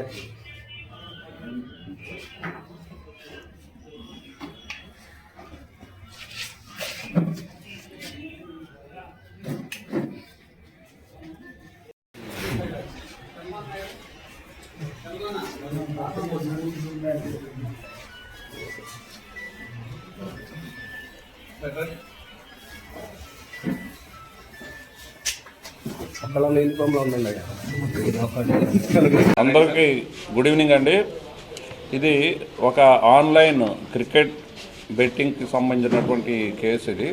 aqui. Thank you. అందరికీ good evening అండి. ఇది ఒక ఆన్లైన్ క్రికెట్ బెట్టింగ్కి సంబంధించినటువంటి కేసు ఇది.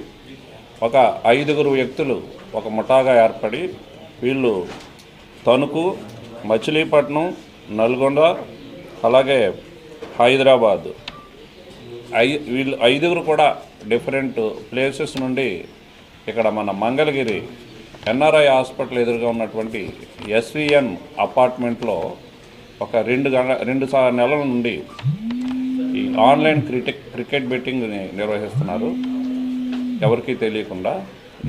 ఒక ఐదుగురు వ్యక్తులు ఒక ముఠాగా ఏర్పడి వీళ్ళు తణుకు మచిలీపట్నం నల్గొండ అలాగే హైదరాబాద్. ఐ వీళ్ళు ఐదుగురు కూడా డిఫరెంట్ ప్లేసెస్ నుండి ఇక్కడ మన మంగళగిరి ఎన్ఆర్ఐ హాస్పిటల్ ఎదురుగా ఉన్నటువంటి ఎస్విఎన్ అపార్ట్మెంట్లో ఒక రెండు గంట రెండు సార్ నెలల నుండి ఈ ఆన్లైన్ క్రికెట్ క్రికెట్ బెట్టింగ్ని నిర్వహిస్తున్నారు. ఎవరికీ తెలియకుండా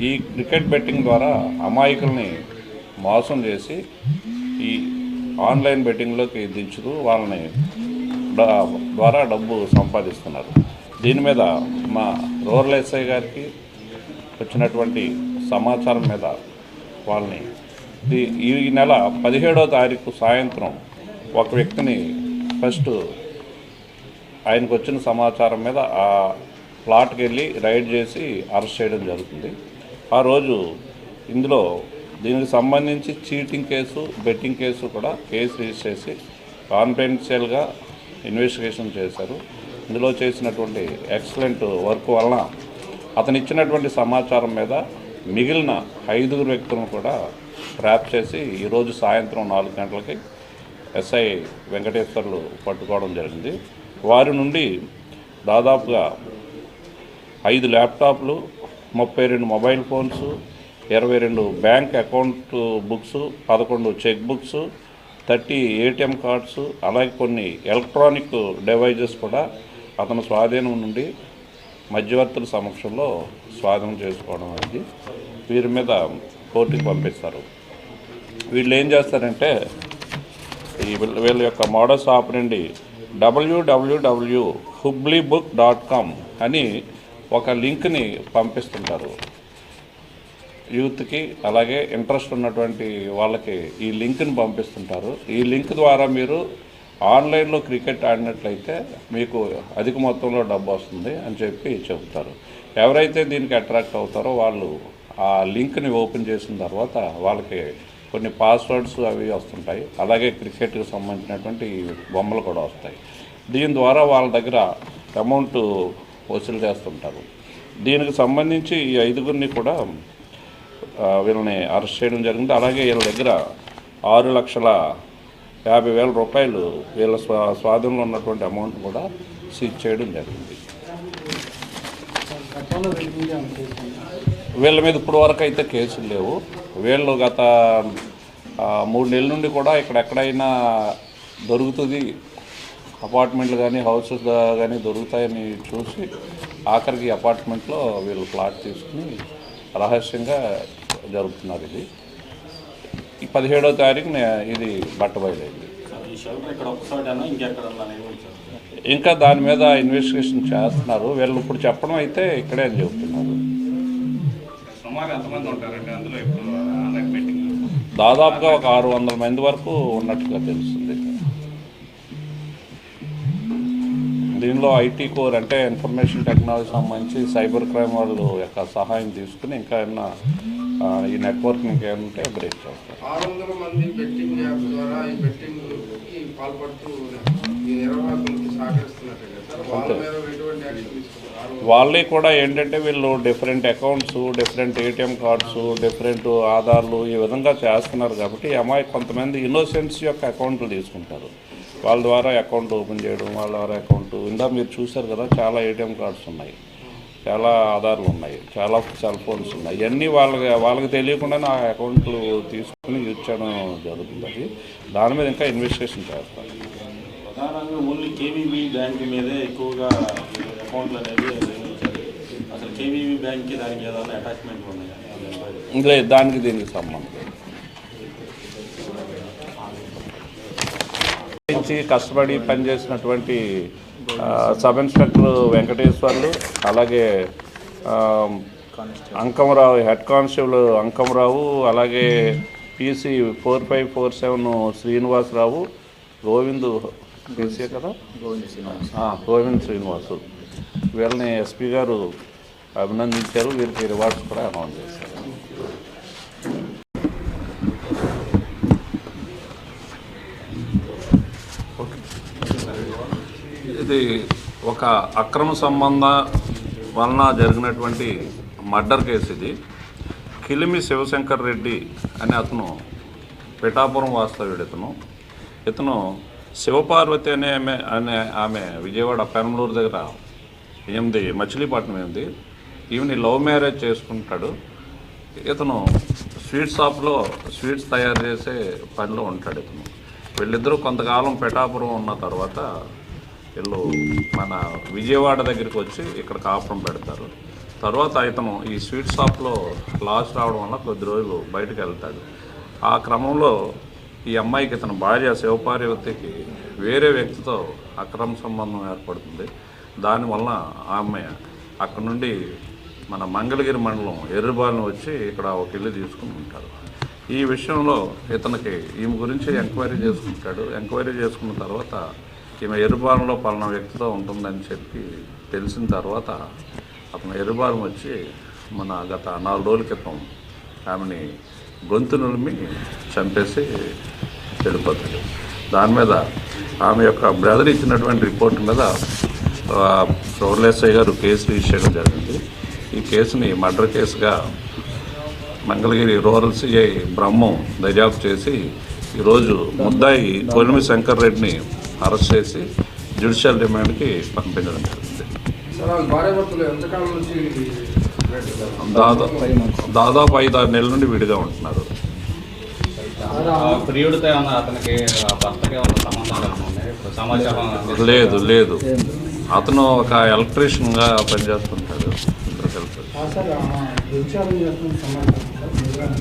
ఈ క్రికెట్ బెట్టింగ్ ద్వారా అమాయకుల్ని మోసం చేసి ఈ ఆన్లైన్ బెట్టింగ్లోకి దించుతూ వాళ్ళని ద్వారా డబ్బు సంపాదిస్తున్నారు. దీని మీద మా రూరల్ ఎస్ఐ గారికి వచ్చినటువంటి సమాచారం మీద వాళ్ళని. ఈ- ఈ నెల పదిహేడో తారీఖు సాయంత్రం ఒక వ్యక్తిని ఫస్ట్ ఆయనకు వచ్చిన సమాచారం మీద ఆ ప్లాట్కి వెళ్ళి రైడ్ చేసి అరెస్ట్ చేయడం జరుగుతుంది. ఆ రోజు ఇందులో దీనికి సంబంధించి చీటింగ్ కేసు బెట్టింగ్ కేసు కూడా కేసు రిజిస్టర్ చేసి కాన్ఫిడెన్షియల్గా ఇన్వెస్టిగేషన్ చేశారు. ఇందులో చేసినటువంటి ఎక్సలెంట్ వర్క్ వలన అతను ఇచ్చినటువంటి సమాచారం మీద మిగిలిన ఐదుగురు వ్యక్తులను కూడా ట్రాప్ చేసి ఈరోజు సాయంత్రం నాలుగు గంటలకి ఎస్ఐ వెంకటేశ్వర్లు పట్టుకోవడం జరిగింది. వారి నుండి దాదాపుగా ఐదు ల్యాప్టాప్లు ముప్పై రెండు మొబైల్ ఫోన్స్ ఇరవై రెండు బ్యాంక్ అకౌంట్ బుక్స్ పదకొండు cheque books thirty ATM cards అలాగే కొన్ని ఎలక్ట్రానిక్ డివైజెస్ కూడా అతని స్వాధీనం నుండి మధ్యవర్తుల సమక్షంలో స్వాధీనం చేసుకోవడం అనేది వీరి మీద కోర్టుకి పంపిస్తారు. వీళ్ళు ఏం చేస్తారంటే ఈ వీళ్ళ వీళ్ళ యొక్క మోడల్స్ ఆపరండి డబ్ల్యూడబ్ల్యూడబ్ల్యూ హుబ్లీ బుక్ డాట్ కామ్ అని ఒక లింక్ని పంపిస్తుంటారు. యూత్కి అలాగే ఇంట్రెస్ట్ ఉన్నటువంటి వాళ్ళకి ఈ లింక్ని పంపిస్తుంటారు. ఈ లింక్ ద్వారా మీరు ఆన్లైన్లో క్రికెట్ ఆడినట్లయితే మీకు అధిక మొత్తంలో డబ్బు వస్తుంది అని చెప్పి చెబుతారు. ఎవరైతే దీనికి అట్రాక్ట్ అవుతారో వాళ్ళు ఆ లింక్ని ఓపెన్ చేసిన తర్వాత వాళ్ళకి కొన్ని పాస్వర్డ్స్ అవి వస్తుంటాయి. అలాగే క్రికెట్కి సంబంధించినటువంటి బొమ్మలు కూడా వస్తాయి. దీని ద్వారా వాళ్ళ దగ్గర అమౌంట్ వసూలు చేస్తుంటారు. దీనికి సంబంధించి ఈ ఐదుగురిని కూడా వీళ్ళని అరెస్ట్ చేయడం జరిగింది. అలాగే వీళ్ళ దగ్గర ఆరు లక్షల యాభై వేల రూపాయలు వీళ్ళ స్వా స్వాధీనంలో ఉన్నటువంటి అమౌంట్ కూడా సీజ్ చేయడం జరిగింది. వీళ్ళ మీద ఇప్పుడు వరకు అయితే కేసులు లేవు. వీళ్ళు గత మూడు నెలల నుండి కూడా ఇక్కడ ఎక్కడైనా దొరుకుతుంది అపార్ట్మెంట్లు కానీ హౌసెస్ కానీ దొరుకుతాయని చూసి ఆఖరికి అపార్ట్మెంట్లో వీళ్ళు ప్లాట్ తీసుకుని రహస్యంగా జరుపుతున్నారు ఇది. ఈ పదిహేడో తారీఖున ఇది బట్టబయలైంది ఇంకా దాని మీద ఇన్వెస్టిగేషన్ చేస్తున్నారు. వీళ్ళు ఇప్పుడు చెప్పడం అయితే ఇక్కడే అని బెట్టింగ్ దాదాపుగా ఒక ఆరు వందల మంది వరకు ఉన్నట్టుగా తెలుస్తుంది. దీనిలో ఐటీ కోర్ అంటే ఇన్ఫర్మేషన్ టెక్నాలజీ సంబంధించి సైబర్ క్రైమ్ వాళ్ళు యొక్క సహాయం తీసుకుని ఇంకా ఏమన్నా ఆ, ఈ నెట్వర్క్ ఇంకేమంటే బ్రేక్ చేస్తారు ఆరు వందల మంది బెట్టింగ్ యాప్ ద్వారా ఈ పాల్పడుతూ ఈ నిర్వాహకులకి సహకరిస్తున్నట్టు వాళ్ళ కూడా ఏంటంటే వీళ్ళు different accounts different ATM cards different ఆధార్లు ఈ విధంగా చేస్తున్నారు కాబట్టి ఈ అమ్మాయి కొంతమంది ఇన్నోసెన్స్ యొక్క అకౌంట్లు తీసుకుంటారు. వాళ్ళ ద్వారా అకౌంట్ ఓపెన్ చేయడం వాళ్ళ ద్వారా అకౌంట్ ఇందా మీరు చూశారు కదా చాలా ఏటీఎం కార్డ్స్ ఉన్నాయి. చాలా ఆధార్లు ఉన్నాయి. చాలా సెల్ ఫోన్స్ ఉన్నాయి. ఇవన్నీ వాళ్ళకి వాళ్ళకి తెలియకుండానే ఆ అకౌంట్లు తీసుకుని యూజ్ చేయడం జరుగుతుంది. అది దాని మీద ఇంకా ఇన్వెస్టిగేషన్ చేస్తారు. ప్రధానంగా ఓన్లీ కేవీబీ బ్యాంక్ మీదే ఎక్కువగా అకౌంట్లు అనేది అసలు కేవీబీ బ్యాంక్కి దానికి ఏదైనా అటాచ్మెంట్ ఉన్నాయా? లేదు దానికి దీనికి సంబంధం నుంచి కష్టపడి పనిచేసినటువంటి సబ్ ఇన్స్పెక్టర్ వెంకటేశ్వర్లు అలాగే అంకమరావు హెడ్ కానిస్టేబుల్ అంకమరావు అలాగే PC four five four seven Srinivasarao Govind PC కదా? గోవింద్ శ్రీనివాసు. వీళ్ళని ఎస్పీ గారు అభినందించారు. వీరికి రివార్డ్స్ కూడా అనౌన్స్ చేశారు. ఇది ఒక అక్రమ సంబంధ వలన జరిగినటువంటి మర్డర్ కేసు ఇది. కిలిమి శివశంకర్ రెడ్డి అనే అతను పిఠాపురం వాస్తవ్యుడు ఇతను. ఇతను శివపార్వతి అనే ఆమె అనే ఆమె విజయవాడ పెనమలూరు దగ్గర ఎనిమిది మచిలీపట్నం ఎనిమిది ఈమెని లవ్ మ్యారేజ్ చేసుకుంటాడు. ఇతను స్వీట్ షాప్లో స్వీట్స్ తయారు చేసే పనిలో ఉంటాడు ఇతను. వీళ్ళిద్దరూ కొంతకాలం పిఠాపురం ఉన్న తర్వాత వీళ్ళు మన విజయవాడ దగ్గరికి వచ్చి ఇక్కడ కాపురం పెడతారు. తర్వాత ఇతను ఈ స్వీట్ షాప్లో లాస్ రావడం వల్ల కొద్ది రోజులు బయటకు వెళ్తాడు. ఆ క్రమంలో ఈ అమ్మాయికి ఇతను భార్య శివపార్వతికి వేరే వ్యక్తితో అక్రమ సంబంధం ఏర్పడుతుంది. దానివల్ల ఆమె అక్కడ నుండి మన మంగళగిరి మండలం ఎర్రబాలను వచ్చి ఇక్కడ ఒక ఇల్లు తీసుకుని ఉంటారు. ఈ విషయంలో ఇతనికి ఈమె గురించి ఎంక్వైరీ చేసుకుంటాడు. ఎంక్వైరీ చేసుకున్న తర్వాత ఈమె ఎర్రబాలంలో పలానా వ్యక్తితో ఉంటుందని చెప్పి తెలిసిన తర్వాత అతను ఎర్రబాలం వచ్చి మన గత నాలుగు రోజుల క్రితం ఆమెని గొంతు నులిమి చంపేసి వెళ్ళిపోతాడు. దాని మీద ఆమె యొక్క బ్రదర్ ఇచ్చినటువంటి రిపోర్ట్ మీద ప్రౌర్లేసయ్య గారు కేసు రిజిస్టర్ చేయడం జరిగింది. ఈ కేసుని మర్డర్ కేసుగా మంగళగిరి రూరల్ సిఐ బ్రహ్మం దర్యాప్తు చేసి ఈరోజు ముద్దాయి కొలిమి శంకర్ రెడ్డిని అరెస్ట్ చేసి జ్యుడిషియల్ రిమాండ్కి పంపించడం జరిగింది? దాదాపు దాదాపు ఐదు ఆరు నెలల నుండి విడిగా ఉంటున్నారు. లేదు లేదు. అతను ఒక ఎలక్ట్రీషియన్గా పనిచేస్తుంటాడు ఇద్దరు కలిసి సార్ వ్యభిచారం చేస్తున్న సమాచారం సార్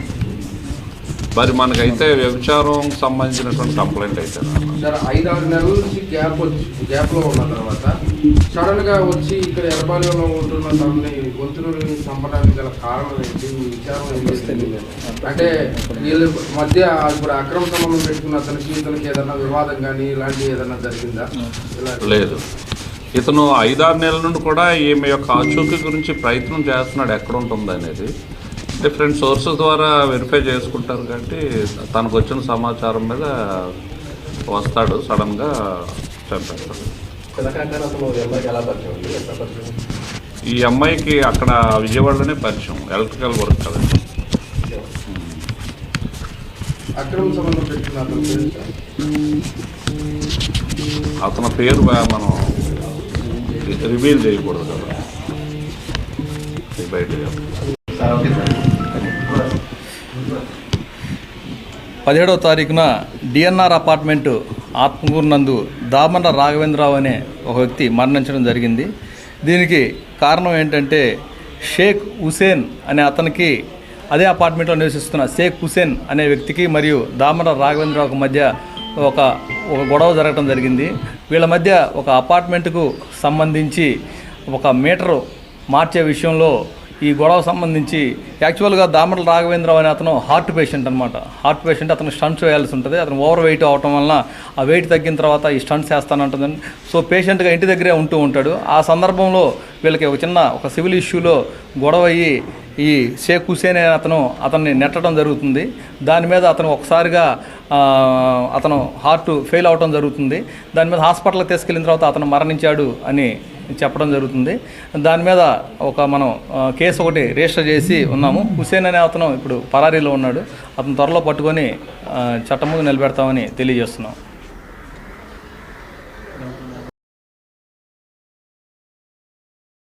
మరి మనకైతే వ్యభిచారం సంబంధించినటువంటి కంప్లైంట్ అయితే. సార్ ఐదు ఆరు నెలల నుంచి గ్యాప్ వచ్చి గ్యాప్లో ఉన్న తర్వాత సడన్గా వచ్చి ఇక్కడ ఎర్రబాల్యంలో ఉంటున్న తనని గొంతును చంపడానికి గల కారణం ఏంటి? విచారం ఏం చేస్తుంది అంటే వీళ్ళ మధ్య ఇప్పుడు అక్రమ సంబంధం పెట్టుకున్న అతనికి ఇతనికి ఏదైనా వివాదం కానీ ఇలాంటివి ఏదైనా జరిగిందా? ఇలా లేదు. ఇతను ఐదారు నెలల నుండి కూడా ఈమె యొక్క ఆచూకీ గురించి ప్రయత్నం చేస్తున్నాడు. ఎక్కడ ఉంటుంది అనేది డిఫరెంట్ సోర్సెస్ ద్వారా వెరిఫై చేసుకుంటారు కాబట్టి తనకు వచ్చిన సమాచారం మీద వస్తాడు సడన్గా చంపేస్తాడు. ఈ అమ్మాయికి అక్కడ విజయవాడలోనే పరిచయం ఎలక్ట్రికల్ వర్క్ కదండి అతని పేరు మనం రివీల్ చేయకూడదు కదా. బయట. పదిహేడవ తారీఖున డిఎన్ఆర్ అపార్ట్మెంటు ఆత్మకూరు నందు దామన్న రాఘవేంద్రరావు అనే ఒక వ్యక్తి మరణించడం జరిగింది. దీనికి కారణం ఏంటంటే షేక్ హుసేన్ అనే అతనికి అదే అపార్ట్మెంట్లో నివసిస్తున్న షేక్ హుసేన్ అనే వ్యక్తికి మరియు దామన రాఘవేంద్రరావుకి మధ్య ఒక ఒక గొడవ జరగడం జరిగింది. వీళ్ళ మధ్య ఒక అపార్ట్మెంట్కు సంబంధించి ఒక మీటరు మార్చే విషయంలో ఈ గొడవ సంబంధించి యాక్చువల్గా దామర్ల రాఘవేంద్రరావు అనే అతను హార్ట్ పేషెంట్ అనమాట హార్ట్ పేషెంట్ అతను స్టంట్స్ వేయాల్సి ఉంటుంది. అతను ఓవర్ వెయిట్ అవటం వలన ఆ వెయిట్ తగ్గిన తర్వాత ఈ స్టంట్స్ వేస్తానంటుందని. సో పేషెంట్గా ఇంటి దగ్గరే ఉంటూ ఉంటాడు. ఆ సందర్భంలో వీళ్ళకి ఒక చిన్న ఒక సివిల్ ఇష్యూలో గొడవ అయ్యి ఈ షేక్ హుసేన్ అనే అతను అతన్ని నెట్టడం జరుగుతుంది. దాని మీద అతను ఒకసారిగా అతను హార్ట్ ఫెయిల్ అవటం జరుగుతుంది. దాని మీద హాస్పిటల్కి తీసుకెళ్ళిన తర్వాత అతను మరణించాడు అని చెప్పడం జరుగుతుంది. దాని మీద ఒక మనం కేసు ఒకటి రిజిస్టర్ చేసి ఉన్నాము. హుసేన్ అనే అతను ఇప్పుడు పరారీలో ఉన్నాడు. అతను త్వరలో పట్టుకొని చట్టం ముందు నిలబెడతామని తెలియజేస్తున్నాం.